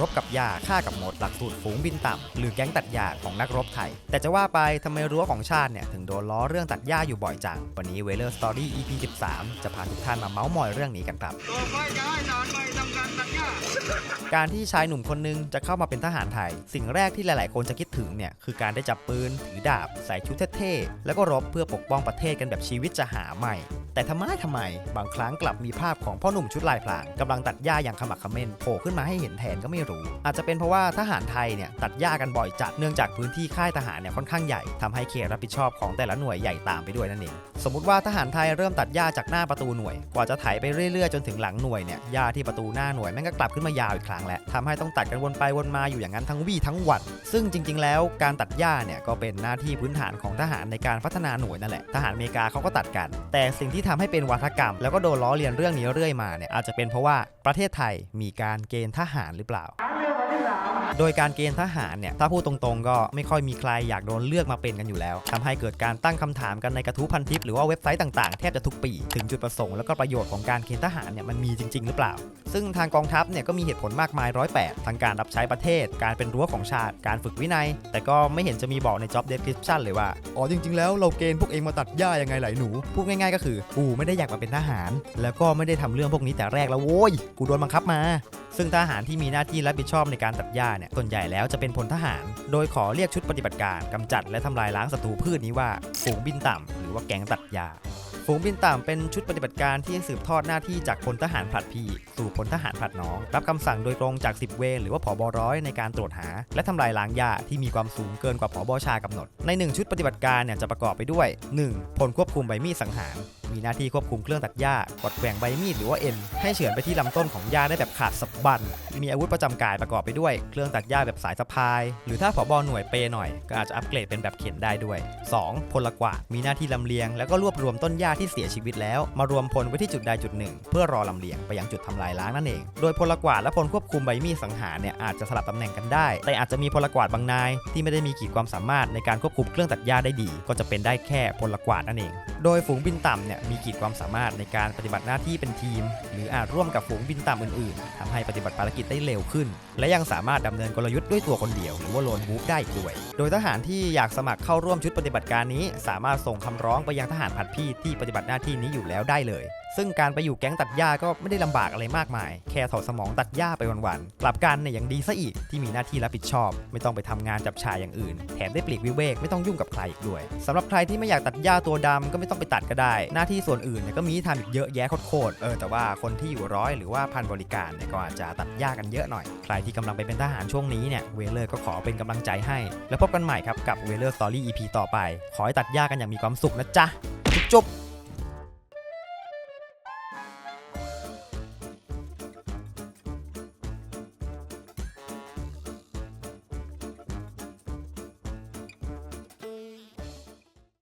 รบกับยาฆ่ากับหมดหลักสูตรฝูงบินต่ำหรือแก๊งตัดหญ้าของนักรบไทย แต่จะว่าไปทำไมรั้วของชาติเนี่ย ถึงโดนล้อเรื่องตัดหญ้าอยู่บ่อยจัง วันนี้เวเลอร์สตอรี่ EP 13 จะพาทุกท่านมาเมาส์มอยเรื่องนี้กันครับต่อไปจะให้ทหารใหม่ทำการตัดหญ้าการที่ชายหนุ่มคนหนึงจะเข้ามาเป็นทหารไทย สิ่งแรกที่หลาย ๆ คนจะคิดถึงเนี่ยคือการได้จับปืนถือดาบใส่ชุดเท่ๆแล้วก็รบเพื่อปกป้องประเทศกันแบบชีวิตจะหาใหม่ แต่ทำไมทำไม บางครั้งกลับมีภาพของพ่อหนุ่มชุดลายพรางกำลังตัดหญ้าอย่างขมักเขม้นโผล่ขึ้นมาให้เห็นแทนก็ไม่รู้ อาจจะเป็นเพราะว่าทหารไทยเนี่ยตัดหญ้ากันบ่อยจัดเนื่องจากพื้นที่ค่ายทหารเนี่ยค่อนข้างใหญ่ทำให้เขตรับผิดชอบของแต่ละหน่วยใหญ่ตามไปด้วยนั่นเองสมมติว่าทหารไทยเริ่มตัดหญ้าจากหน้าประตูหน่วย กว่าจะไถไปเรื่อยๆจนถึงหลังหน่วยเนี่ยหญ้าที่ประตูหน้าหน่วยแม่งก็กลับขึ้นมายาวอีกครั้งแหละทำให้ต้องตัดกันวนไปวนมาอยู่อย่างนั้นทั้งวี่ทั้งวันซึ่งจริง ๆ แล้วการตัดหญ้าเนี่ยก็เป็นหน้าที่พื้นฐานของทหารในการพัฒนาหน่วยนั่นแหละทหารอเมริกาเขาก็ตัดกัน แต่สิ่งที่ทำให้เป็นวัฒกรรม แล้วก็โดนล้อเลียนเรื่องนี้เรื่อยมาเนี่ยอาจจะเป็นเพราะว่าประเทศไทยมีการเกณฑ์ทหารหรือเปล่า โดยการเกณฑ์ทหารเนี่ย ถ้าพูดตรงๆ ก็ไม่ค่อยมีใครอยากโดนเลือกมาเป็นกันอยู่แล้วทำให้เกิดการตั้งคำถามกันในกระทู้พันทิปหรือว่าเว็บไซต์ต่างๆ แทบจะทุกปี ถึงจุดประสงค์แล้วก็ประโยชน์ของการเกณฑ์ทหารเนี่ยมันมีจริง ๆ หรือเปล่า ซึ่งทางกองทัพเนี่ยก็มีเหตุผลมากมายร้อยแปดทั้งการรับใช้ประเทศ การเป็นรั้วของชาติ การฝึกวินัย แต่ก็ไม่เห็นจะมีบอกใน job description เลยว่า อ๋อจริง ๆ แล้วเราเกณฑ์พวกเองมาตัดหญ้ายังไงไหลหนู พูดง่ายๆ ก็คือ กูไม่ได้อยากมาเป็นทหาร แล้วก็ไม่ได้ทำเรื่องพวกนี้แต่แรกแล้วโว้ย กูโดนบังคับมา ซึ่งทหารที่มีหน้าที่รับผิดชอบในการตัดหญ้าเนี่ยส่วนใหญ่แล้วจะเป็นพลทหาร โดยขอเรียกชุดปฏิบัติการกำจัดและทำลายล้างศัตรูพืชนี้ว่าฝูงบินต่ำหรือว่าแก๊งตัดหญ้าฝูงบินต่ำเป็นชุดปฏิบัติการที่สืบทอดหน้าที่จากพลทหารผลัดพี่ สู่พลทหารผลัดน้อง รับคำสั่งโดยตรงจาก10เวรหรือว่าผบร้อยในการตรวจหา และทำลายล้างหญ้าที่มีความสูงเกินกว่าผบชากำหนด ใน 1 ชุดปฏิบัติการเนี่ยจะประกอบไปด้วย 1. พลควบคุมใบมีดสังหาร มีหน้าที่ควบคุมเครื่องตัดหญ้ากดแกว่งใบมีดหรือว่าเอ็นให้เฉือนไปที่ลำต้นของหญ้าได้แบบขาดสะบันมีอาวุธประจำกายประกอบไปด้วยเครื่องตัดหญ้าแบบสายสะพาย หรือถ้าผบอหน่วยเปหน่อยก็อาจจะอัปเกรดเป็นแบบเข็นได้ด้วย 2. พลกว่ามีหน้าที่ลำเลียง แล้วก็รวบรวมต้นหญ้าที่เสียชีวิตแล้ว มารวมพลไว้ที่จุดใดจุดหนึ่ง เพื่อรอลำเลียงไปยังจุดทำลายล้างนั่นเอง โดยพลกว่าและพลควบคุมใบมีดสังหารเนี่ยอาจจะสลับตำแหน่งกันได้ แต่อาจจะมีพลกว่าบางนาย ที่ไม่ได้มีขีดความสามารถในการควบคุมเครื่องตัดหญ้าได้ดี ก็จะเป็นได้แค่พลกวานั่นเอง โดยฝูงบินต่ำเนี่ยมีขีดความสามารถในการปฏิบัติหน้าที่เป็นทีม หรืออาจร่วมกับฝูงบินต่ำอื่นๆทำให้ปฏิบัติภารกิจได้เร็วขึ้น และยังสามารถดำเนินกลยุทธ์ด้วยตัวคนเดียว หรือว่าโลนบูฟได้อีกด้วย โดยทหารที่อยากสมัครเข้าร่วมชุดปฏิบัติการนี้ สามารถส่งคำร้องไปยังทหารผัดพี่ที่ปฏิบัติหน้าที่นี้อยู่แล้วได้เลย ซึ่งการไปอยู่แก๊งตัดหญ้าก็ไม่ได้ลำบากอะไรมากมาย แค่ถอดสมองตัดหญ้าไปวันๆกลับกันเนี่ยยังดีซะอีกที่มีหน้าที่รับผิดชอบ ไม่ต้องไปทำงานจับชายอย่างอื่น แถมได้ปลีกวิเวกไม่ต้องยุ่งกับใครอีกด้วยสำหรับใครที่ไม่อยากตัดหญ้าตัวดำก็ไม่ต้องไปตัดก็ได้ หน้าที่ส่วนอื่นเนี่ยก็มีให้ทำอีกเยอะแยะโคตรเออแต่ว่าคนที่อยู่ร้อยหรือว่าพันบริการเนี่ยก็อาจจะตัดหญ้ากันเยอะหน่อย ใครที่กำลังไปเป็นทหารช่วงนี้เนี่ยเวเลอร์ก็ขอเป็นกำลังใจให้ แล้วพบกันใหม่ครับกับเวเลอร์สตอรี่ EP ต่อไป ขอให้ตัดหญ้ากันอย่างมีความสุขนะจ๊ะจุ๊บ